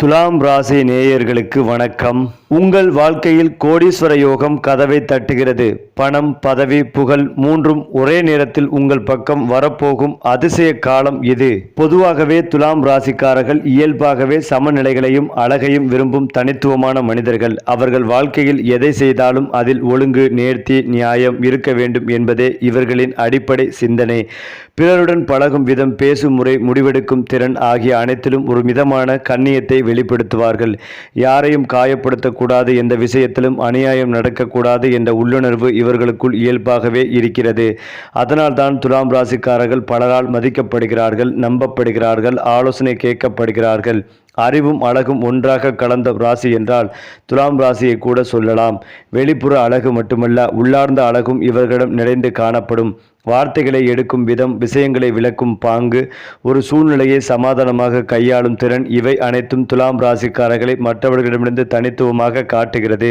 துலாம் ராசி நேயர்களுக்கு வணக்கம். உங்கள் வாழ்க்கையில் கோடீஸ்வர யோகம் கதவை தட்டுகிறது. பணம் பதவி புகழ் மூன்றும் ஒரே நேரத்தில் உங்கள் பக்கம் வரப்போகும் அதிசய காலம் இது. பொதுவாகவே துலாம் ராசிக்காரர்கள் இயல்பாகவே சமநிலைகளையும் அழகையும் விரும்பும் தனித்துவமான மனிதர்கள். அவர்கள் வாழ்க்கையில் எதை செய்தாலும் அதில் ஒழுங்கு நேர்த்தி நியாயம் இருக்க வேண்டும் என்பதே இவர்களின் அடிப்படை சிந்தனை. பிறருடன் பழகும் விதம் பேசும் முறை முடிவெடுக்கும் திறன் ஆகிய அனைத்திலும் ஒரு மிதமான கண்ணியத்தை வெளிப்படுத்துவார்கள். யாரையும் காயப்படுத்த நடக்கக்கூடாது எந்த விஷயத்திலும் அநியாயம் நடக்கக்கூடாது என்ற உள்ளுணர்வு இவர்களுக்குள் இயல்பாகவே இருக்கிறது. அதனால்தான் துலாம் ராசிக்காரர்கள் பலரால் மதிக்கப்படுகிறார்கள் நம்பப்படுகிறார்கள் ஆலோசனை கேட்கப்படுகிறார்கள். அறிவும் அழகும் ஒன்றாக கலந்த ராசி என்றால் துலாம் ராசியை கூட சொல்லலாம். வெளிப்புற அழகு மட்டுமல்ல உள்ளார்ந்த அழகும் இவர்களிடம் நிறைந்து காணப்படும். வார்த்தைகளை எடுக்கும் விதம் விஷயங்களை விளக்கும் பாங்கு ஒரு சூழ்நிலையை சமாதானமாக கையாளும் திறன் இவை அனைத்தும் துலாம் ராசிக்காரர்களை மற்றவர்களிடமிருந்து தனித்துவமாக காட்டுகிறது.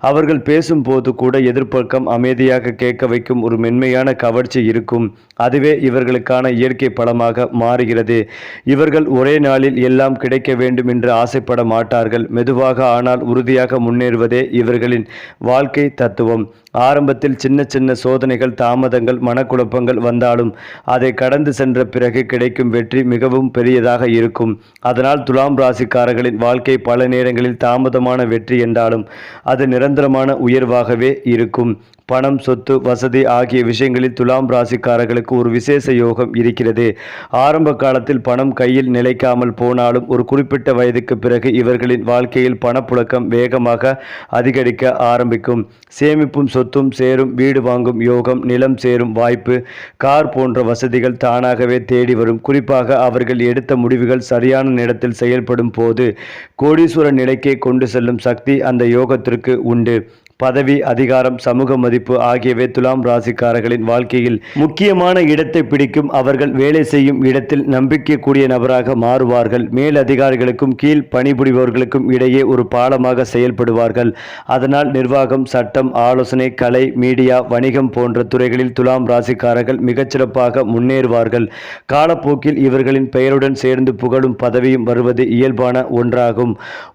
அவர்கள் பேசும்போது கூட எதிர்ப்பக்கம் அமைதியாக கேட்க வைக்கும் ஒரு மென்மையான கவர்ச்சி இருக்கும். அதுவே இவர்களுக்கான இயற்கை பலமாக மாறுகிறது. இவர்கள் ஒரே நாளில் எல்லாம் கிடைக்க வேண்டும் என்று ஆசைப்பட மாட்டார்கள். மெதுவாக ஆனால் உறுதியாக முன்னேறுவதே இவர்களின் வாழ்க்கை தத்துவம். ஆரம்பத்தில் சின்ன சின்ன சோதனைகள் தாமதங்கள் மனக்குழப்பங்கள் வந்தாலும் அதை கடந்து சென்ற பிறகு கிடைக்கும் வெற்றி மிகவும் பெரியதாக இருக்கும். அதனால் துலாம் ராசிக்காரர்களின் வாழ்க்கை பல நேரங்களில் தாமதமான வெற்றி என்றாலும் அது நிரந்தரமான உயர்வாகவே இருக்கும். பணம் சொத்து வசதி ஆகிய விஷயங்களில் துலாம் ராசிக்காரர்களுக்கு ஒரு விசேஷ யோகம் இருக்கிறது. ஆரம்ப காலத்தில் பணம் கையில் நிலைக்காமல் போனாலும் ஒரு குறிப்பிட்ட வயதுக்கு பிறகு இவர்களின் வாழ்க்கையில் பணப்புழக்கம் வேகமாக அதிகரிக்க ஆரம்பிக்கும். சேமிப்பும் சொத்தும் சேரும் வீடு வாங்கும் யோகம் நிலம் சேரும் வாய்ப்பு கார் போன்ற வசதிகள் தானாகவே தேடி வரும். குறிப்பாக அவர்கள் எடுத்த முடிவுகள் சரியான நேரத்தில் செயல்படும் போது கோடீஸ்வர நிலைக்கே கொண்டு செல்லும் சக்தி அந்த யோகத்திற்கு உண்டு. பதவி அதிகாரம் சமூக மதிப்பு ஆகியவை துலாம் ராசிக்காரர்களின் வாழ்க்கையில் முக்கியமான இடத்தை பிடிக்கும். அவர்கள் வேலை செய்யும் இடத்தில் நம்பிக்கைக்கூடிய நபராக மாறுவார்கள். மேல் அதிகாரிகளுக்கும் கீழ் பணிபுரிபவர்களுக்கும் இடையே ஒரு பாலமாக செயல்படுவார்கள். அதனால் நிர்வாகம் சட்டம் ஆலோசனை கலை மீடியா வணிகம் போன்ற துறைகளில் துலாம் ராசிக்காரர்கள் மிகச்சிறப்பாக முன்னேறுவார்கள். காலப்போக்கில் இவர்களின் பெயருடன் சேர்ந்து புகழும் பதவியும் வருவது இயல்பான ஒன்றாகும்.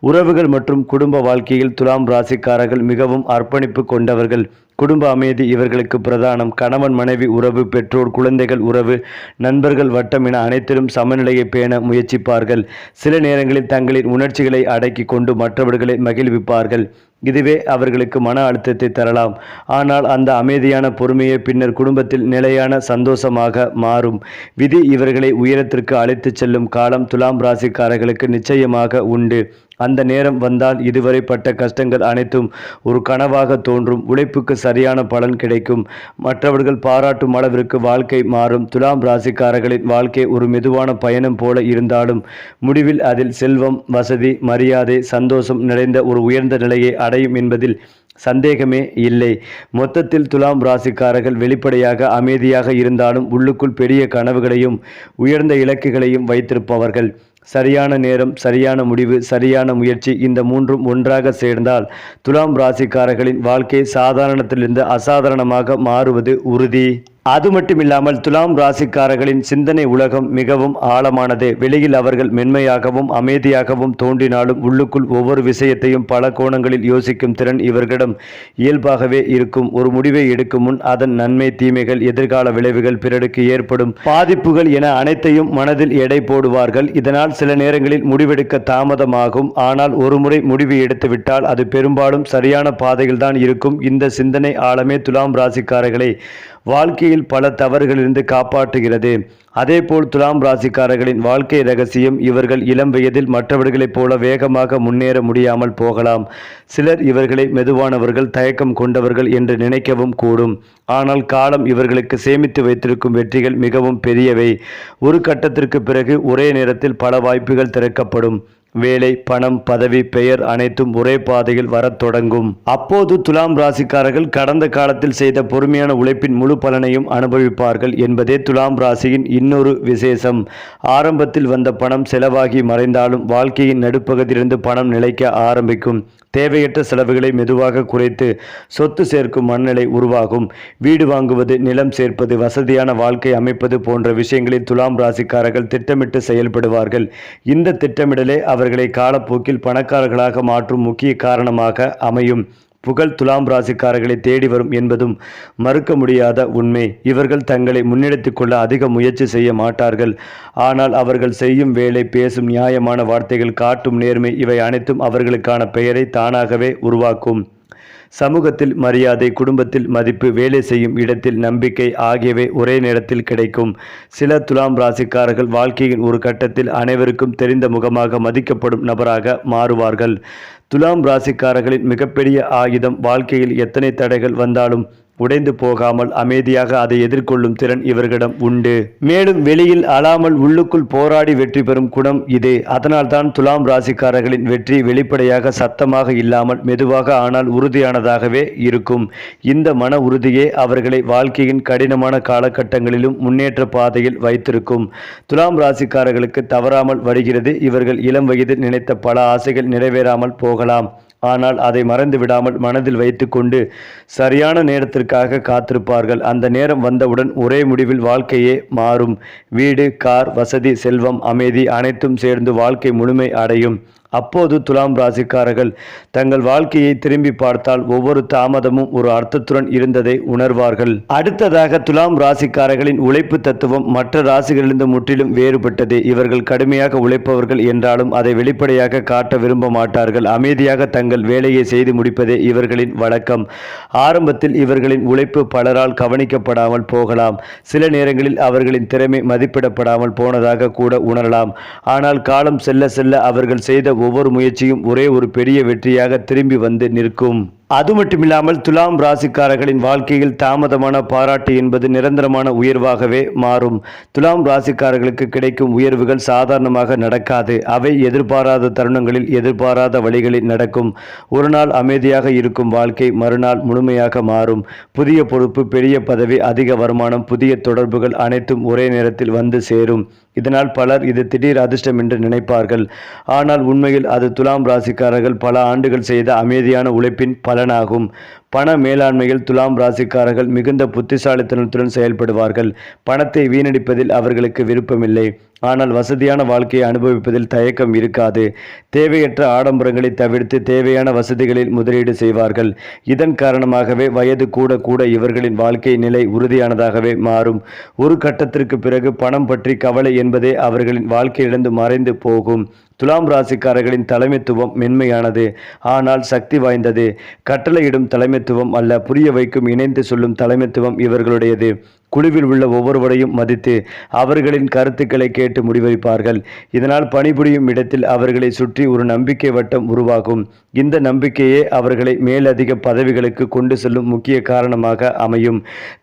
உறவுகள் மற்றும் குடும்ப வாழ்க்கையில் துலாம் ராசிக்காரர்கள் மிகவும் அர்ப்பணிப்பு கொண்டவர்கள். குடும்ப அமைதி இவர்களுக்கு பிரதானம். கணவன் மனைவி உறவு பெற்றோர் குழந்தைகள் உறவு. நண்பர்கள் வட்டம் என அனைத்திலும் சமநிலையை பேண முயற்சிப்பார்கள். சில நேரங்களில் தங்களின் உணர்ச்சிகளை அடக்கி கொண்டு மற்றவர்களை மகிழ்விப்பார்கள். இதுவே அவர்களுக்கு மன அழுத்தத்தை தரலாம். ஆனால் அந்த அமைதியான பொறுமையை பின்னர் குடும்பத்தில் நிலையான சந்தோஷமாக மாறும். விதி இவர்களை உயரத்திற்கு அழைத்துச் செல்லும் காலம் துலாம் ராசிக்காரர்களுக்கு நிச்சயமாக உண்டு. அந்த நேரம் வந்தால் இதுவரை பட்ட கஷ்டங்கள் அனைத்தும் ஒரு கனவாக தோன்றும். உழைப்புக்கு சரியான பலன் கிடைக்கும். மற்றவர்கள் பாராட்டும் அளவிற்கு வாழ்க்கை மாறும். துலாம் ராசிக்காரர்களின் வாழ்க்கை ஒரு மெதுவான பயணம் போல இருந்தாலும் முடிவில் அதில் செல்வம் வசதி மரியாதை சந்தோஷம் நிறைந்த ஒரு உயர்ந்த நிலையை அடையும் என்பதில் சந்தேகமே இல்லை. மொத்தத்தில் துலாம் ராசிக்காரர்கள் வெளிப்படையாக அமைதியாக இருந்தாலும் உள்ளுக்குள் பெரிய கனவுகளையும் உயர்ந்த இலக்குகளையும் வைத்திருப்பவர்கள். சரியான நேரம் சரியான முடிவு சரியான முயற்சி இந்த மூன்றும் ஒன்றாக சேர்ந்தால் துலாம் ராசிக்காரர்களின் வாழ்க்கை சாதாரணத்திலிருந்து அசாதாரணமாக மாறுவது உறுதி. அது மட்டுமில்லாமல் துலாம் ராசிக்காரர்களின் சிந்தனை உலகம் மிகவும் ஆழமானது. வெளியில் அவர்கள் மென்மையாகவும் அமைதியாகவும் தோன்றினாலும் உள்ளுக்குள் ஒவ்வொரு விஷயத்தையும் பல கோணங்களில் யோசிக்கும் திறன் இவர்களிடம் இயல்பாகவே இருக்கும். ஒரு முடிவை எடுக்கும் முன் அதன் நன்மை தீமைகள் எதிர்கால விளைவுகள் பிறருக்கு ஏற்படும். பாதிப்புகள் என அனைத்தையும் மனதில் எடை போடுவார்கள். இதனால் சில நேரங்களில் முடிவெடுக்க தாமதமாகும். ஆனால் ஒருமுறை முடிவு எடுத்துவிட்டால் அது பெரும்பாலும் சரியான பாதையில்தான் இருக்கும். இந்த சிந்தனை ஆழமே துலாம் ராசிக்காரர்களை. வாழ்க்கையில் பல தவறுகளிலிருந்து காப்பாற்றுகிறது. அதேபோல் துலாம் ராசிக்காரர்களின் வாழ்க்கை ரகசியம் இவர்கள் இளம் வயதில் மற்றவர்களைப் போல வேகமாக முன்னேற முடியாமல் போகலாம். சிலர் இவர்களை மெதுவானவர்கள் தயக்கம் கொண்டவர்கள் என்று நினைக்கவும் கூடும். ஆனால் காலம் இவர்களுக்கு சேமித்து வைத்திருக்கும் வெற்றிகள் மிகவும் பெரியவை. ஒரு கட்டத்திற்கு பிறகு ஒரே நேரத்தில் பல வாய்ப்புகள் திறக்கப்படும். வேலை பணம் பதவி பெயர் அனைத்தும் ஒரே பாதையில் வரத் தொடங்கும். அப்போது துலாம் ராசிக்காரர்கள் கடந்த காலத்தில் செய்த பொறுமையான உழைப்பின் முழு பலனையும் அனுபவிப்பார்கள் என்பதே துலாம் ராசியின் இன்னொரு விசேஷம். ஆரம்பத்தில் வந்த பணம் செலவாகி மறைந்தாலும் வாழ்க்கையின் நடுப்பகுதியிலிருந்து பணம் நிலைக்க ஆரம்பிக்கும். தேவையற்ற செலவுகளை மெதுவாக குறைத்து சொத்து சேர்க்கும் மனநிலை உருவாகும். வீடு வாங்குவது நிலம் சேர்ப்பது வசதியான வாழ்க்கை அமைப்பது போன்ற விஷயங்களில் துலாம் ராசிக்காரர்கள் திட்டமிட்டு செயல்படுவார்கள். இந்த திட்டமிடலே அவர்களை காலப்போக்கில் பணக்காரர்களாக மாற்றும் முக்கிய காரணமாக அமையும். புகழ் துலாம் ராசிக்காரர்களை தேடி வரும் என்பதும் மறுக்க முடியாத உண்மை. இவர்கள் தங்களை முன்னெடுத்துக் கொள்ள அதிக முயற்சி செய்ய மாட்டார்கள். ஆனால் அவர்கள் செய்யும் வேலை பேசும் நியாயமான வார்த்தைகள் காட்டும் நேர்மை இவை அனைத்தும் அவர்களுக்கான பெயரை தானாகவே உருவாக்கும். சமூகத்தில் மரியாதை குடும்பத்தில் மதிப்பு வேலை செய்யும் இடத்தில் நம்பிக்கை ஆகியவை ஒரே நேரத்தில் கிடைக்கும். சில துலாம் ராசிக்காரர்கள் வாழ்க்கையின் ஒரு கட்டத்தில் அனைவருக்கும் தெரிந்த முகமாக மதிக்கப்படும் நபராக மாறுவார்கள். துலாம் ராசிக்காரர்களின் மிகப்பெரிய ஆயுதம் வாழ்க்கையில் எத்தனை தடைகள் வந்தாலும் உடைந்து போகாமல் அமைதியாக அதை எதிர்கொள்ளும் திறன் இவர்களிடம் உண்டு. மேலும் வெளியில் அழாமல் உள்ளுக்குள் போராடி வெற்றி பெறும் குணம் இது. அதனால்தான் துலாம் ராசிக்காரர்களின் வெற்றி வெளிப்படையாக சத்தமாக இல்லாமல் மெதுவாக ஆனால் உறுதியானதாகவே இருக்கும். இந்த மன உறுதியே அவர்களை வாழ்க்கையின் கடினமான காலகட்டங்களிலும் முன்னேற்ற பாதையில் வைத்திருக்கும். துலாம் ராசிக்காரர்களுக்கு தவறாமல் வருகிறது. இவர்கள் இளம் வயதில் நினைத்த பல ஆசைகள் நிறைவேறாமல் போகலாம். ஆனால் அதை மறந்து விடாமல் மனதில் வைத்துக்கொண்டு சரியான நேரத்திற்காக காத்திருப்பார்கள். அந்த நேரம் வந்தவுடன் ஒரே முடிவில் வாழ்க்கையே மாறும். வீடு கார் வசதி செல்வம் அமைதி அனைத்தும் சேர்ந்து வாழ்க்கை முழுமை அடையும். அப்போது துலாம் ராசிக்காரர்கள் தங்கள் வாழ்க்கையை திரும்பி பார்த்தால் ஒவ்வொரு தாமதமும் ஒரு அர்த்தத்துடன் இருந்ததை உணர்வார்கள். அடுத்ததாக துலாம் ராசிக்காரர்களின் உழைப்பு தத்துவம் மற்ற ராசிகளிலிருந்து முற்றிலும் வேறுபட்டது. இவர்கள் கடுமையாக உழைப்பவர்கள் என்றாலும் அதை வெளிப்படையாக காட்ட விரும்ப மாட்டார்கள். அமைதியாக தங்கள் வேலையை செய்து முடிப்பதே இவர்களின் வழக்கம். ஆரம்பத்தில் இவர்களின் உழைப்பு பலரால் கவனிக்கப்படாமல் போகலாம். சில நேரங்களில் அவர்களின் திறமை மதிப்பிடப்படாமல் போனதாக கூட உணரலாம். ஆனால் காலம் செல்ல செல்ல அவர்கள் செய்த ஒவ்வொரு முயற்சியும் ஒரே ஒரு பெரிய வெற்றியாக திரும்பி வந்து நிற்கும். அது மட்டுமில்லாமல் துலாம் ராசிக்காரர்களின் வாழ்க்கையில் தாமதமான பாராட்டு என்பது நிரந்தரமான உயர்வாகவே மாறும். துலாம் ராசிக்காரர்களுக்கு கிடைக்கும் உயர்வுகள் சாதாரணமாக நடக்காது. அவை எதிர்பாராத தருணங்களில் எதிர்பாராத வழிகளில் நடக்கும். ஒரு நாள் அமைதியாக இருக்கும் வாழ்க்கை மறுநாள் முழுமையாக மாறும். புதிய பொறுப்பு பெரிய பதவி அதிக வருமானம் புதிய தொடர்புகள் அனைத்தும் ஒரே நேரத்தில் வந்து சேரும். இதனால் பலர் இது திடீர் அதிர்ஷ்டம் என்று நினைப்பார்கள். ஆனால் உண்மையில் அது துலாம் ராசிக்காரர்கள் பல ஆண்டுகள் செய்த அமைதியான உழைப்பின் பலனாகும். பண மேலாண்மையில் துலாம் ராசிக்காரர்கள் மிகுந்த புத்திசாலித்தனத்துடன் செயல்படுவார்கள். பணத்தை வீணடிப்பதில் அவர்களுக்கு விருப்பமில்லை. ஆனால் வசதியான வாழ்க்கையை அனுபவிப்பதில் தயக்கம் இருக்காது. தேவையற்ற ஆடம்பரங்களை தவிர்த்து தேவையான வசதிகளில் முதலீடு செய்வார்கள். இதன் காரணமாகவே வயது கூட கூட இவர்களின் வாழ்க்கை நிலை உறுதியானதாகவே மாறும். ஒரு கட்டத்திற்கு பிறகு பணம் பற்றி கவலை என்பதே அவர்களின் வாழ்க்கையிலிருந்து மறைந்து போகும். துலாம் ராசிக்காரர்களின் தலைமைத்துவம் மென்மையானது. ஆனால் சக்தி வாய்ந்தது. கட்டளையிடும் தலைமைத்துவம் அல்ல புரிய வைக்கும் இணைந்து சொல்லும் தலைமைத்துவம் இவர்களுடையது. குழுவில் உள்ள ஒவ்வொருவரையும் மதித்து அவர்களின் கருத்துக்களை கேட்டு முடிவெடுப்பார்கள். இதனால் பணிபுரியும் இடத்தில் அவர்களை சுற்றி ஒரு நம்பிக்கை வட்டம் உருவாகும். இந்த நம்பிக்கையே அவர்களை மேலதிக பதவிகளுக்கு கொண்டு செல்லும் முக்கிய காரணமாக அமையும்.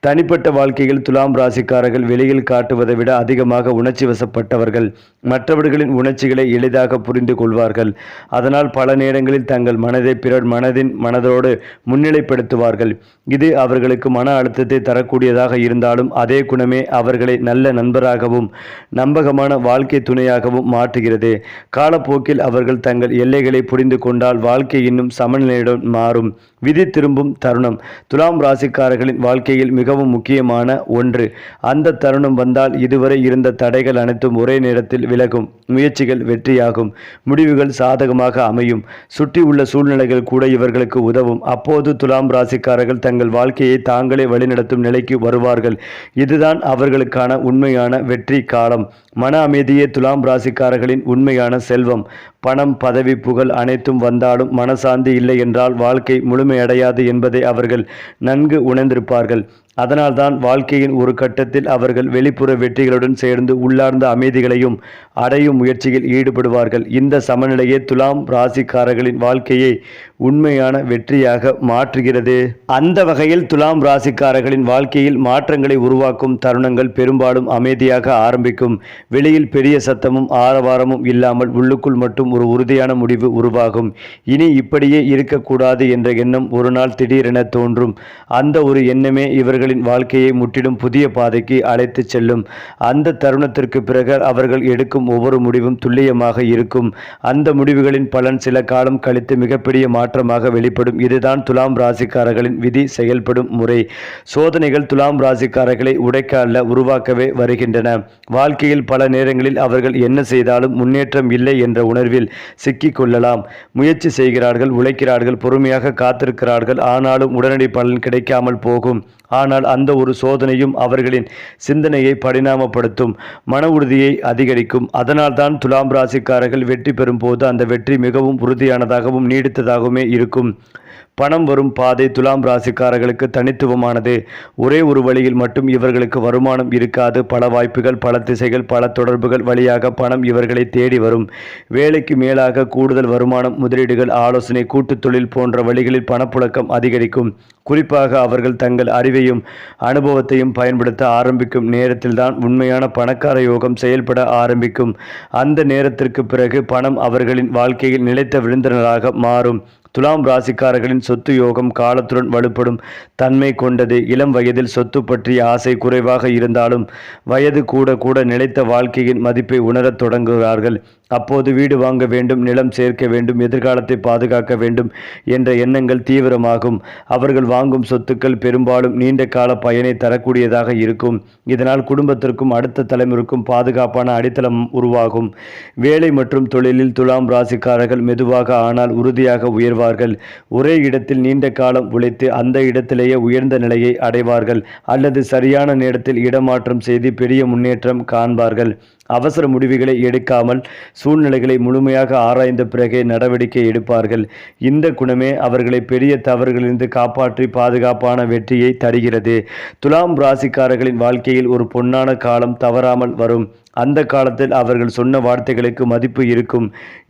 தனிப்பட்ட வாழ்க்கையில் துலாம் ராசிக்காரர்கள் வெளியில் காட்டுவதை விட அதிகமாக உணர்ச்சி வசப்பட்டவர்கள் மற்றவர்களின் உணர்ச்சிகளை எளிதாக புரிந்து கொள்வார்கள். அதனால் பல நேரங்களில் தங்கள் மனதை பிறர் மனதின் மனதோடு முன்னிலைப்படுத்துவார்கள். இது அவர்களுக்கு மன அழுத்தத்தை தரக்கூடியதாக இருந்தாலும் அதே குணமே அவர்களை நல்ல நண்பராகவும் நம்பகமான வாழ்க்கை துணையாகவும் மாற்றுகிறது. காலப்போக்கில் அவர்கள் தங்கள் எல்லைகளை புரிந்து கொண்டால் வாழ்க்கை இன்னும் சமநிலையுடன் மாறும். விதி திரும்பும் தருணம். துலாம் ராசிக்காரர்களின் வாழ்க்கையில் மிகவும் முக்கியமான ஒன்று. அந்த தருணம் வந்தால் இதுவரை இருந்த தடைகள் அனைத்தும் ஒரே நேரத்தில் விலகும். முயற்சிகள் வெற்றியாகும். முடிவுகள் சாதகமாக அமையும். சுற்றி உள்ள சூழ்நிலைகள் கூட இவர்களுக்கு உதவும். அப்போது துலாம் ராசிக்காரர்கள் தங்கள் வாழ்க்கையை தாங்களே வழிநடத்தும் நிலைக்கு வருவார்கள். இதுதான் அவர்களுக்கான உண்மையான வெற்றி காலம். மன அமைதியே துலாம் ராசிக்காரர்களின் உண்மையான செல்வம். பணம் பதவி புகழ் அனைத்தும் வந்தாலும் மனசாந்தி இல்லை என்றால் வாழ்க்கை முழுமையடையாது என்பதை அவர்கள் நன்கு உணர்ந்திருப்பார்கள். அதனால்தான் வாழ்க்கையின் ஒரு கட்டத்தில் அவர்கள் வெளிப்புற வெற்றிகளுடன் சேர்ந்து உள்ளார்ந்த அமைதிகளையும் அடையும் முயற்சியில் ஈடுபடுவார்கள். இந்த சமநிலையே துலாம் ராசிக்காரர்களின் வாழ்க்கையை உண்மையான வெற்றியாக மாற்றுகிறது. அந்த வகையில் துலாம் ராசிக்காரர்களின் வாழ்க்கையில் மாற்றங்களை உருவாக்கும் தருணங்கள் பெரும்பாலும் அமைதியாக ஆரம்பிக்கும். வெளியில் பெரிய சத்தமும் ஆரவாரமும் இல்லாமல் உள்ளுக்குள் மட்டும் ஒரு உறுதியான முடிவு உருவாகும். இனி இப்படியே இருக்கக்கூடாது என்ற எண்ணம் ஒரு நாள் திடீரென தோன்றும். அந்த ஒரு எண்ணமே இவர்களின் வாழ்க்கையை முற்றிலும் புதிய பாதைக்கு அழைத்துச் செல்லும். அந்த தருணத்திற்கு பிறகு அவர்கள் எடுக்கும் ஒவ்வொரு முடிவும் துல்லியமாக இருக்கும். அந்த முடிவுகளின் பலன் சில காலம் கழித்து மிகப்பெரிய மாற்றம் மாற்றமாக வெளிப்படும். இதுதான் துலாம் ராசிக்காரர்களின் விதி செயல்படும் முறை. சோதனைகள் துலாம் ராசிக்காரர்களை உடைக்க அல்ல உருவாக்கவே வருகின்றன. வாழ்க்கையில் பல நேரங்களில் அவர்கள் என்ன செய்தாலும் முன்னேற்றம் இல்லை என்ற உணர்வில் சிக்கிக் கொள்ளலாம். முயற்சி செய்கிறார்கள் உழைக்கிறார்கள் பொறுமையாக காத்திருக்கிறார்கள். ஆனாலும் உடனடி பலன் கிடைக்காமல் போகும். ஆனால் அந்த ஒரு சோதனையும் அவர்களின் சிந்தனையை பரிணாமப்படுத்தும் மன உறுதியை அதிகரிக்கும். அதனால்தான் துலாம் ராசிக்காரர்கள் வெற்றி பெறும் போது அந்த வெற்றி மிகவும் உறுதியானதாகவும் நீடித்ததாகவும் இருக்கும். பணம் வரும் பாதை துலாம் ராசிக்காரர்களுக்கு தனித்துவமானது. ஒரே ஒரு வழியில் மட்டும் இவர்களுக்கு வருமானம் இருக்காது. பல வாய்ப்புகள் பல திசைகள் பல தொடர்புகள் வழியாக பணம் இவர்களை தேடி வரும். வேலைக்கு மேலாக கூடுதல் வருமானம் முதலீடுகள் ஆலோசனை கூட்டுத் தொழில் போன்ற வழிகளில் பணப்புழக்கம் அதிகரிக்கும். குறிப்பாக அவர்கள் தங்கள் அறிவையும் அனுபவத்தையும் பயன்படுத்த ஆரம்பிக்கும் நேரத்தில்தான் உண்மையான பணக்கார யோகம் செயல்பட ஆரம்பிக்கும். அந்த நேரத்திற்கு பிறகு பணம் அவர்களின் வாழ்க்கையில் நிலைத்த விருந்தினராக மாறும். துலாம் ராசிக்காரர்களின் சொத்து யோகம் காலத்துடன் வலுப்படும். தன்மை கொண்டது இளம் வயதில் சொத்து பற்றிய ஆசை குறைவாக இருந்தாலும் வயது கூட கூட நிலைத்த வாழ்க்கையின் மதிப்பை உணரத் தொடங்குகிறார்கள் அப்போது வீடு வாங்க வேண்டும் நிலம் சேர்க்க வேண்டும் எதிர்காலத்தை பாதுகாக்க வேண்டும் என்ற எண்ணங்கள் தீவிரமாகும். அவர்கள் வாங்கும் சொத்துக்கள் பெரும்பாலும் நீண்ட கால பயனை தரக்கூடியதாக இருக்கும். இதனால் குடும்பத்திற்கும் அடுத்த தலைமுறைக்கும் பாதுகாப்பான அடித்தளம் உருவாகும். வேலை மற்றும் தொழிலில் துலாம் ராசிக்காரர்கள் மெதுவாக ஆனால் உறுதியாக உயர்வார்கள். ஒரே இடத்தில் நீண்ட காலம் உழைத்து அந்த இடத்திலேயே உயர்ந்த நிலையை அடைவார்கள். அல்லது சரியான நேரத்தில் இடமாற்றம் செய்து பெரிய முன்னேற்றம் காண்பார்கள். அவசர முடிவுகளை எடுக்காமல் சூழ்நிலைகளை முழுமையாக ஆராய்ந்த பிறகே நடவடிக்கை எடுப்பார்கள். இந்த குணமே அவர்களை பெரிய தவறுகளிலிருந்து காப்பாற்றி பாதுகாப்பான வெற்றியை தருகிறது. துலாம் ராசிக்காரர்களின் வாழ்க்கையில் ஒரு பொன்னான காலம் தவறாமல் வரும். அந்த காலத்தில் அவர்கள் சொன்ன வார்த்தைகளுக்கு மதிப்பு இருக்கும்.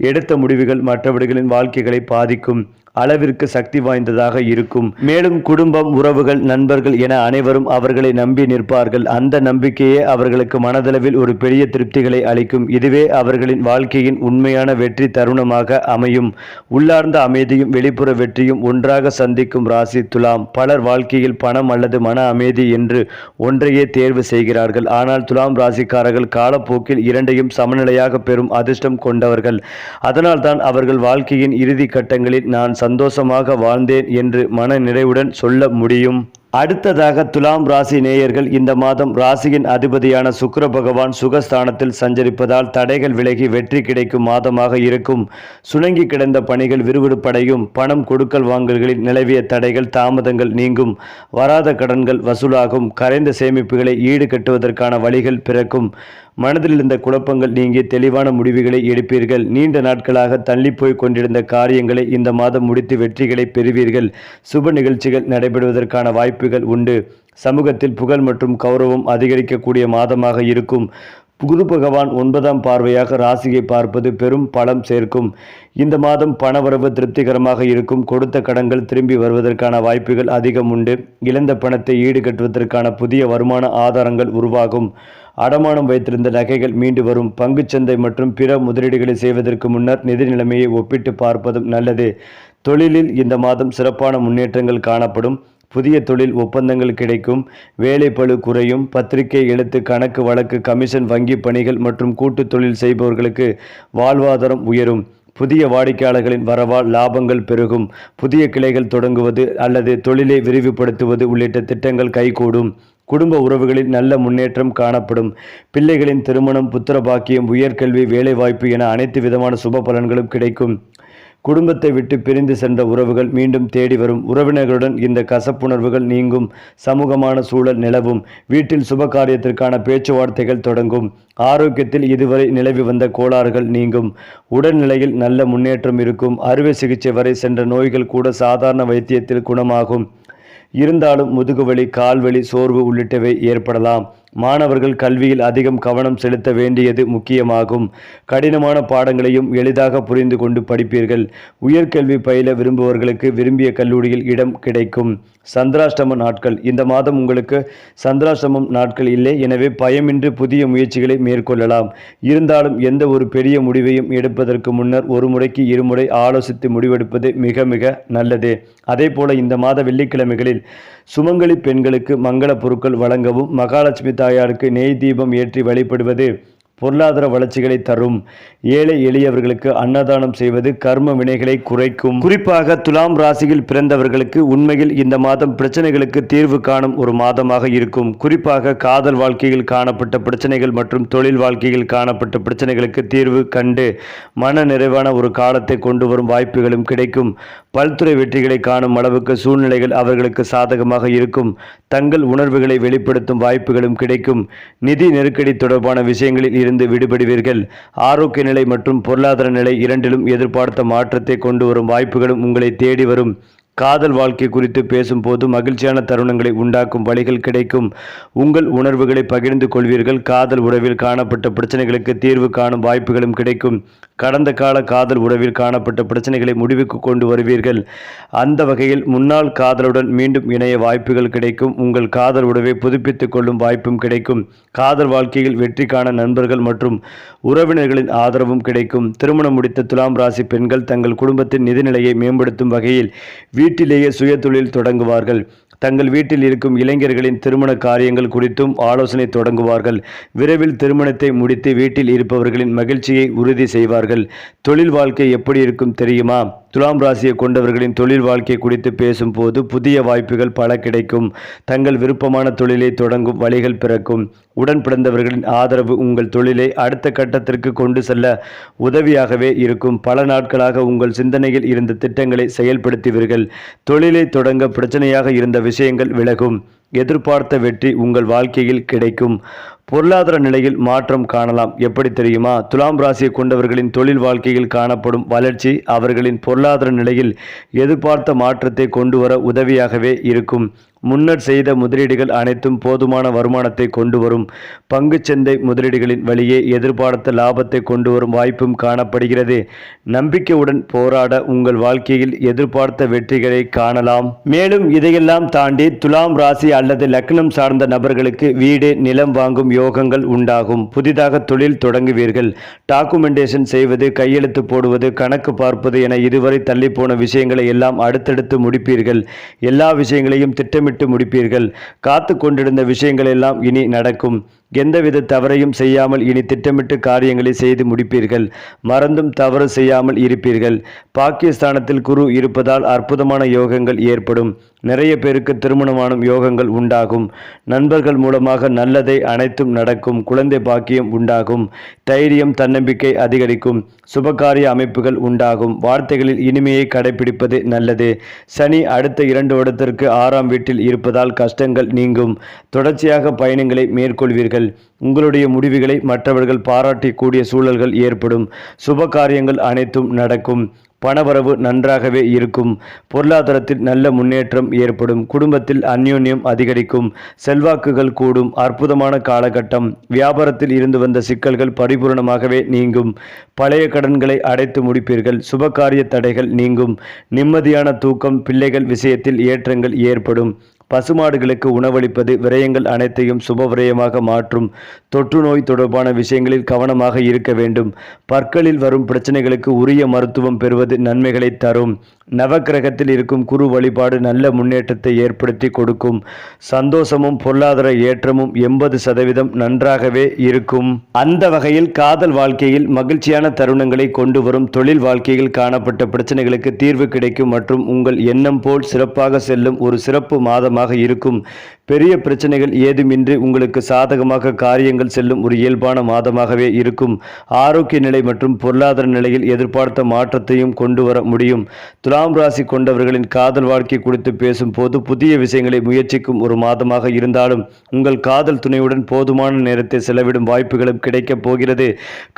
எடுத்த முடிவுகள் மற்றவர்களின் வாழ்க்கைகளை பாதிக்கும். அளவிற்கு சக்தி வாய்ந்ததாக இருக்கும். மேலும் குடும்பம் உறவுகள் நண்பர்கள் என அனைவரும் அவர்களை நம்பி நிற்பார்கள். அந்த நம்பிக்கையே அவர்களுக்கு மனதளவில் ஒரு பெரிய திருப்திகளை அளிக்கும். இதுவே அவர்களின் வாழ்க்கையின் உண்மையான வெற்றி தருணமாக அமையும். உள்ளார்ந்த அமைதியும் வெளிப்புற வெற்றியும் ஒன்றாக சந்திக்கும் ராசி துலாம். பலர் வாழ்க்கையில் பணம் அல்லது மன அமைதி என்று ஒன்றையே தேர்வு செய்கிறார்கள். ஆனால் துலாம் ராசிக்காரர்கள் காலப்போக்கில் இரண்டையும் சமநிலையாக பெறும் அதிர்ஷ்டம் கொண்டவர்கள். அதனால்தான் அவர்கள் வாழ்க்கையின் இறுதி கட்டங்களில் நான் சந்தோஷமாக வாழ்ந்தேன் என்று மன நிறைவுடன் சொல்ல முடியும். அடுத்ததாக துலாம் ராசி நேயர்கள் இந்த மாதம் ராசியின் அதிபதியான சுக்கர பகவான் சுகஸ்தானத்தில் சஞ்சரிப்பதால் தடைகள் விலகி வெற்றி கிடைக்கும் மாதமாக இருக்கும். சுணங்கி கிடந்த பணிகள் விறுவிறுப்படையும். பணம் கொடுக்கல் வாங்கல்களில் நிலவிய தடைகள் தாமதங்கள் நீங்கும். வராத கடன்கள் வசூலாகும். கரைந்த சேமிப்புகளை ஈடு கட்டுவதற்கான வழிகள் பிறக்கும். மனதில் இருந்த குழப்பங்கள் நீங்கி தெளிவான முடிவுகளை எடுப்பீர்கள். நீண்ட நாட்களாக தள்ளிப்போய் கொண்டிருந்த காரியங்களை இந்த மாதம் முடித்து வெற்றிகளை பெறுவீர்கள். சுப நிகழ்ச்சிகள் நடைபெறுவதற்கான வாய்ப்புகள் உண்டு. சமூகத்தில் புகழ் மற்றும் கௌரவம் அதிகரிக்கக்கூடிய மாதமாக இருக்கும். குரு பகவான் ஒன்பதாம் பார்வையாக ராசியை பார்ப்பது பெரும் பலம் சேர்க்கும். இந்த மாதம் பணவரவு திருப்திகரமாக இருக்கும். கொடுத்த கடன்கள் திரும்பி வருவதற்கான வாய்ப்புகள் அதிகம் உண்டு. இழந்த பணத்தை ஈடுகட்டுவதற்கான புதிய வருமான ஆதாரங்கள் உருவாகும். அடமானம் வைத்திருந்த நகைகள் மீண்டு வரும். பங்குச்சந்தை மற்றும் பிற முதலீடுகளை செய்வதற்கு முன்னர் நிதி நிலைமையை ஒப்பிட்டு பார்ப்பதும் நல்லது. தொழிலில் இந்த மாதம் சிறப்பான முன்னேற்றங்கள் காணப்படும். புதிய தொழில் ஒப்பந்தங்கள் கிடைக்கும். வேலைப்பளு குறையும். பத்திரிகை எழுத்து கணக்கு வழக்கு கமிஷன் வங்கி பணிகள் மற்றும் கூட்டு தொழில் செய்பவர்களுக்கு வாழ்வாதாரம் உயரும். புதிய வாடிக்கையாளர்களின் வரவால் லாபங்கள் பெருகும். புதிய கிளைகள் தொடங்குவது அல்லது தொழிலை விரிவுபடுத்துவது உள்ளிட்ட திட்டங்கள் கைகூடும். குடும்ப உறவுகளில் நல்ல முன்னேற்றம் காணப்படும். பிள்ளைகளின் திருமணம் புத்திர பாக்கியம் உயர்கல்வி வேலைவாய்ப்பு என அனைத்து விதமான சுப பலன்களும் கிடைக்கும். குடும்பத்தை விட்டு பிரிந்து சென்ற உறவுகள் மீண்டும் தேடி வரும். உறவினர்களுடன் இந்த கசப்புணர்வுகள் நீங்கும். சமூகமான சூழல் நிலவும். வீட்டில் சுப காரியத்திற்கான பேச்சுவார்த்தைகள் தொடங்கும். ஆரோக்கியத்தில் இதுவரை நிலவி வந்த கோளாறுகள் நீங்கும். உடல்நிலையில் நல்ல முன்னேற்றம் இருக்கும். அறுவை சிகிச்சை வரை சென்ற நோய்கள் கூட சாதாரண வைத்தியத்தில் குணமாகும். இருந்தாலும் முதுகுவலி கால்வலி சோர்வு உள்ளிட்டவை ஏற்படலாம். மாணவர்கள் கல்வியில் அதிகம் கவனம் செலுத்த வேண்டியது முக்கியமாகும். கடினமான பாடங்களையும் எளிதாக புரிந்து கொண்டு படிப்பீர்கள். உயர்கல்வி பயில விரும்புபவர்களுக்கு விரும்பிய கல்லூரியில் இடம் கிடைக்கும். சந்திராஷ்டம நாட்கள். இந்த மாதம் உங்களுக்கு சந்திராஷ்டமம் நாட்கள் இல்லை. எனவே பயமின்றி புதிய முயற்சிகளை மேற்கொள்ளலாம். இருந்தாலும் எந்த ஒரு பெரிய முடிவையும் எடுப்பதற்கு முன்னர் ஒரு முறைக்கு இருமுறை ஆலோசித்து முடிவெடுப்பது மிக மிக நல்லது. அதே போல இந்த மாத வெள்ளிக்கிழமைகளில் சுமங்கலி பெண்களுக்கு மங்கள பொருட்கள் வழங்கவும் மகாலட்சுமி தாயாருக்கு நெய் தீபம் ஏற்றி வழிபடுவது பொருளாதார வளர்ச்சிகளை தரும் ஏழை எளியவர்களுக்கு அன்னதானம் செய்வது கர்ம வினைகளை குறைக்கும். குறிப்பாக துலாம் ராசியில் பிறந்தவர்களுக்கு உண்மையில் இந்த மாதம் பிரச்சனைகளுக்கு தீர்வு காணும் ஒரு மாதமாக இருக்கும். குறிப்பாக காதல் வாழ்க்கையில் காணப்பட்ட பிரச்சனைகள் மற்றும் தொழில் வாழ்க்கையில் காணப்பட்ட பிரச்சனைகளுக்கு தீர்வு கண்டு மன நிறைவான ஒரு காலத்தை கொண்டு வரும் வாய்ப்புகளும் கிடைக்கும். பல்துறை வெற்றிகளை காணும் அளவுக்கு சூழ்நிலைகள் அவர்களுக்கு சாதகமாக இருக்கும். தங்கள் உணர்வுகளை வெளிப்படுத்தும் வாய்ப்புகளும் கிடைக்கும். நிதி நெருக்கடி தொடர்பான விஷயங்களில் இருந்து விடுபடுவீர்கள். ஆரோக்கிய நிலை மற்றும் பொருளாதார நிலை இரண்டிலும் எதிர்பார்த்த மாற்றத்தை கொண்டு வரும் வாய்ப்புகளும் உங்களை தேடி வரும். காதல் வாழ்க்கை குறித்து பேசும்போது மகிழ்ச்சியான தருணங்களை உண்டாக்கும் வழிகள் கிடைக்கும். உங்கள் உணர்வுகளை பகிர்ந்து கொள்வீர்கள். காதல் உறவில் காணப்பட்ட பிரச்சனைகளுக்கு தீர்வு காணும் வாய்ப்புகளும் கிடைக்கும். கடந்த கால காதல் உறவில் காணப்பட்ட பிரச்சனைகளை முடிவுக்கு கொண்டு வருவீர்கள். அந்த வகையில் முன்னாள் காதலுடன் மீண்டும் இணைய வாய்ப்புகள் கிடைக்கும். உங்கள் காதல் உறவை புதுப்பித்துக் கொள்ளும் வாய்ப்பும் கிடைக்கும். காதல் வாழ்க்கையில் வெற்றி காண நண்பர்கள் மற்றும் உறவினர்களின் ஆதரவும் கிடைக்கும். திருமணம் முடித்த துலாம் ராசி பெண்கள் தங்கள் குடும்பத்தின் நிதிநிலையை மேம்படுத்தும் வகையில் வீ வீட்டிலேயே சுயதொழில் தொடங்குவார்கள். தங்கள் வீட்டில் இருக்கும் இளைஞர்களின் திருமண காரியங்கள் குறித்தும் ஆலோசனை தொடங்குவார்கள். விரைவில் திருமணத்தை முடித்து வீட்டில் இருப்பவர்களின் மகிழ்ச்சியை உறுதி செய்வார்கள். தொழில் வாழ்க்கை எப்படி இருக்கும் தெரியுமா? துலாம் ராசியை கொண்டவர்களின் தொழில் வாழ்க்கை குறித்து பேசும்போது புதிய வாய்ப்புகள் பல கிடைக்கும். தங்கள் விருப்பமான தொழிலை தொடங்கும் வழிகள் பிறக்கும். உடன் பிறந்தவர்களின் ஆதரவு உங்கள் தொழிலை அடுத்த கட்டத்திற்கு கொண்டு செல்ல உதவியாகவே இருக்கும். பல நாட்களாக உங்கள் சிந்தனையில் இருந்த திட்டங்களை செயல்படுத்துவீர்கள். தொழிலை தொடங்க பிரச்சனையாக இருந்த விஷயங்கள் விலகும். எதிர்பார்த்த வெற்றி உங்கள் வாழ்க்கையில் கிடைக்கும். பொருளாதார நிலையில் மாற்றம் காணலாம். எப்படி தெரியுமா? துலாம் ராசியை கொண்டவர்களின் தொழில் வாழ்க்கையில் காணப்படும் வளர்ச்சி அவர்களின் பொருளாதார நிலையில் எதிர்பார்த்த மாற்றத்தை கொண்டு வர உதவியாகவே இருக்கும். முன்னர் செய்த முதலீடுகள் அனைத்தும் போதுமான வருமானத்தை கொண்டு வரும். பங்குச்சந்தை முதலீடுகளின் வழியே எதிர்பார்த்த லாபத்தை கொண்டு வரும் வாய்ப்பும் காணப்படுகிறது. நம்பிக்கையுடன் போராட உங்கள் வாழ்க்கையில் எதிர்பார்த்த வெற்றிகளை காணலாம். மேலும் இதையெல்லாம் தாண்டி துலாம் ராசி அல்லது லக்னம் சார்ந்த நபர்களுக்கு வீடு நிலம் வாங்கும் யோகங்கள் உண்டாகும். புதிதாக தொழில் தொடங்குவீர்கள். டாக்குமெண்டேஷன் செய்வது கையெழுத்து போடுவது கணக்கு பார்ப்பது என இதுவரை தள்ளிப்போன விஷயங்களை எல்லாம் அடுத்தடுத்து முடிப்பீர்கள். எல்லா விஷயங்களையும் திட்டமிட்டு முடிப்பீர்கள். காத்து கொண்டிருந்த விஷயங்கள் எல்லாம் இனி நடக்கும். எந்தவித தவறையும் செய்யாமல் இனி திட்டமிட்டு காரியங்களை செய்து முடிப்பீர்கள். மறந்தும் தவறு செய்யாமல் இருப்பீர்கள். பாகிஸ்தானத்தில் குரு இருப்பதால் அற்புதமான யோகங்கள் ஏற்படும். நிறைய பேருக்கு திருமணமானும் யோகங்கள் உண்டாகும். நண்பர்கள் மூலமாக நல்லதை அனைத்தும் நடக்கும். குழந்தை பாக்கியம் உண்டாகும். தைரியம் தன்னம்பிக்கை அதிகரிக்கும். சுபகாரிய அமைப்புகள் உண்டாகும். வார்த்தைகளில் இனிமையை கடைபிடிப்பது நல்லது. சனி அடுத்த இரண்டு வருடத்திற்கு ஆறாம் வீட்டில் இருப்பதால் கஷ்டங்கள் நீங்கும். தொடர்ச்சியாக பயணங்களை மேற்கொள்வீர்கள். உங்களுடைய முடிவுகளை மற்றவர்கள் பாராட்டக்கூடிய சூழல்கள் ஏற்படும். சுப காரியங்கள் அனைத்தும் நடக்கும். பணவரவு நன்றாகவே இருக்கும். பொருளாதாரத்தில் நல்ல முன்னேற்றம் ஏற்படும். குடும்பத்தில் அந்யோன்யம் அதிகரிக்கும். செல்வாக்குகள் கூடும். அற்புதமான காலகட்டம். வியாபாரத்தில் இருந்து வந்த சிக்கல்கள் பரிபூரணமாகவே நீங்கும். பழைய கடன்களை அடைத்து முடிப்பீர்கள். சுபகாரிய தடைகள் நீங்கும். நிம்மதியான தூக்கம் பிள்ளைகள் விஷயத்தில் ஏற்றங்கள் ஏற்படும். பசுமாடுகளுக்கு உணவளிப்பது விரயங்கள் அனைத்தையும் சுப விரயமாக மாற்றும் தொற்று நோய் தொடர்பான விஷயங்களில் கவனமாக இருக்க வேண்டும். பற்களில் வரும் பிரச்சனைகளுக்கு உரிய மருத்துவம் பெறுவது நன்மைகளை தரும். நவக்கிரகத்தில் இருக்கும் குரு வழிபாடு நல்ல முன்னேற்றத்தை ஏற்படுத்தி கொடுக்கும். சந்தோஷமும் பொருளாதார ஏற்றமும் எண்பது சதவீதம் நன்றாகவே இருக்கும். அந்த வகையில் காதல் வாழ்க்கையில் மகிழ்ச்சியான தருணங்களை கொண்டு வரும் தொழில் வாழ்க்கையில் காணப்பட்ட பிரச்சனைகளுக்கு தீர்வு கிடைக்கும் மற்றும் உங்கள் எண்ணம் போல் சிறப்பாக செல்லும் ஒரு சிறப்பு மாதமாக இருக்கும். பெரிய பிரச்சனைகள் ஏதுமின்றி உங்களுக்கு சாதகமாக காரியங்கள் செல்லும் ஒரு இயல்பான மாதமாகவே இருக்கும். ஆரோக்கிய நிலை மற்றும் பொருளாதார நிலையில் எதிர்பார்த்த மாற்றத்தையும் கொண்டு வர முடியும். துலாம் ராசி கொண்டவர்களின் காதல் வாழ்க்கை குறித்து பேசும்போது புதிய விஷயங்களை முயற்சிக்கும் ஒரு மாதமாக இருந்தாலும் உங்கள் காதல் துணையுடன் போதுமான நேரத்தை செலவிடும் வாய்ப்புகளும் கிடைக்கப் போகிறது.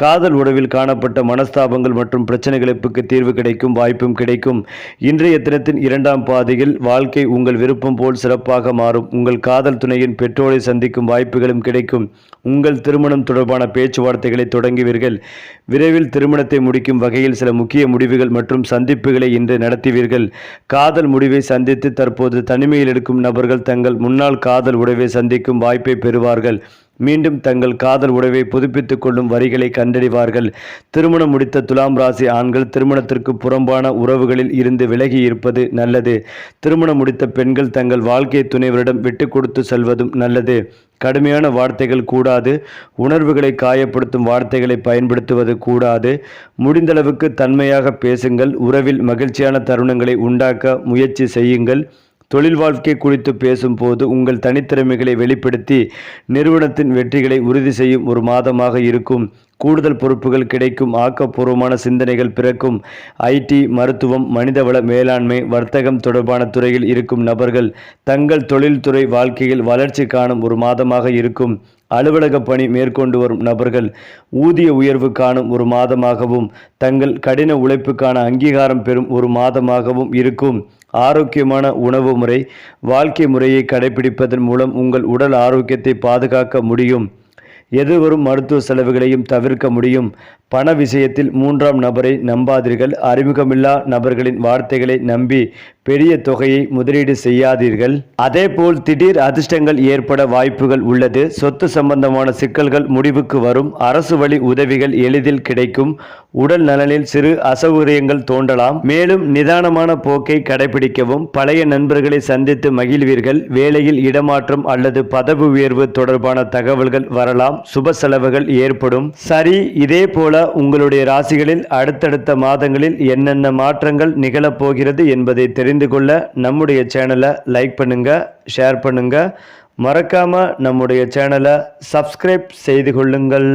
காதல் உறவில் காணப்பட்ட மனஸ்தாபங்கள் மற்றும் பிரச்சனைகளுக்கு தீர்வு கிடைக்கும் வாய்ப்பும் கிடைக்கும். இன்றைய தினத்தின் இரண்டாம் பாதையில் வாழ்க்கை உங்கள் விருப்பம் போல் சிறப்பாக மாறும். உங்கள் காதல் துணையின் பெற்றோரை சந்திக்கும் வாய்ப்புகளும் கிடைக்கும். உங்கள் திருமணம் தொடர்பான பேச்சுவார்த்தைகளை தொடங்குவீர்கள். விரைவில் திருமணத்தை முடிக்கும் வகையில் சில முக்கிய முடிவுகள் மற்றும் சந்திப்புகளை இன்று நடத்துவீர்கள். காதல் முடிவை சந்தித்து தற்போது தனிமையில் இருக்கும் நபர்கள் தங்கள் முன்னாள் காதல் உடைவை சந்திக்கும் வாய்ப்பை பெறுவார்கள். மீண்டும் தங்கள் காதல் உறவை புதுப்பித்துக் கொள்ளும் வரிகளை கண்டறிவார்கள். திருமணம் முடித்த துலாம் ராசி ஆண்கள் திருமணத்திற்கு புறம்பான உறவுகளில் இருந்து விலகி இருப்பது நல்லது. திருமணம் முடித்த பெண்கள் தங்கள் வாழ்க்கை துணைவரிடம் விட்டு கொடுத்து செல்வதும் நல்லது. கடுமையான வார்த்தைகள் கூடாது. உணர்வுகளை காயப்படுத்தும் வார்த்தைகளை பயன்படுத்துவது கூடாது. முடிந்தளவுக்கு தன்மையாக பேசுங்கள். உறவில் மகிழ்ச்சியான தருணங்களை உண்டாக்க முயற்சி செய்யுங்கள். தொழில் வாழ்க்கை குறித்து பேசும்போது உங்கள் தனித்திறமைகளை வெளிப்படுத்தி நிறுவனத்தின் வெற்றிகளை உறுதி செய்யும் ஒரு மாதமாக இருக்கும். கூடுதல் பொறுப்புகள் கிடைக்கும். ஆக்கப்பூர்வமான சிந்தனைகள் பிறக்கும். ஐடி மருத்துவம் மனிதவள மேலாண்மை வர்த்தகம் தொடர்பான துறையில் இருக்கும் நபர்கள் தங்கள் தொழில்துறை வாழ்க்கையில் வளர்ச்சி காணும் ஒரு மாதமாக இருக்கும். அலுவலக பணி மேற்கொண்டு வரும் நபர்கள் ஊதிய உயர்வு காணும் ஒரு மாதமாகவும் தங்கள் கடின உழைப்புக்கான அங்கீகாரம் பெறும் ஒரு மாதமாகவும் இருக்கும். ஆரோக்கியமான உணவு முறை வாழ்க்கை முறையை கடைபிடிப்பதன் மூலம் உங்கள் உடல் ஆரோக்கியத்தை பாதுகாக்க முடியும். எதிர்வரும் மருத்துவ செலவுகளையும் தவிர்க்க முடியும். பண விஷயத்தில் மூன்றாம் நபரை நம்பாதீர்கள். அறிமுகமில்லா நபர்களின் வார்த்தைகளை நம்பி பெரிய தொகையை முதலீடு செய்யாதீர்கள். அதேபோல் திடீர் அதிர்ஷ்டங்கள் ஏற்பட வாய்ப்புகள் உள்ளது. சொத்து சம்பந்தமான சிக்கல்கள் முடிவுக்கு வரும். அரசு வழி உதவிகள் எளிதில் கிடைக்கும். உடல் நலனில் சிறு அசௌகரியங்கள் தோன்றலாம். மேலும் நிதானமான போக்கை கடைபிடிக்கவும். பழைய நண்பர்களை சந்தித்து மகிழ்வீர்கள். வேலையில் இடமாற்றம் அல்லது பதவி உயர்வு தொடர்பான தகவல்கள் வரலாம். சுப செலவுகள் ஏற்படும். சரி இதே போல உங்களுடைய ராசிகளில் அடுத்தடுத்த மாதங்களில் என்னென்ன மாற்றங்கள் நிகழப்போகிறது என்பதை தெரிந்து கொள்ள நம்முடைய சேனலை லைக் பண்ணுங்க ஷேர் பண்ணுங்க. மறக்காம நம்முடைய சேனலை சப்ஸ்கிரைப் செய்து கொள்ளுங்கள்.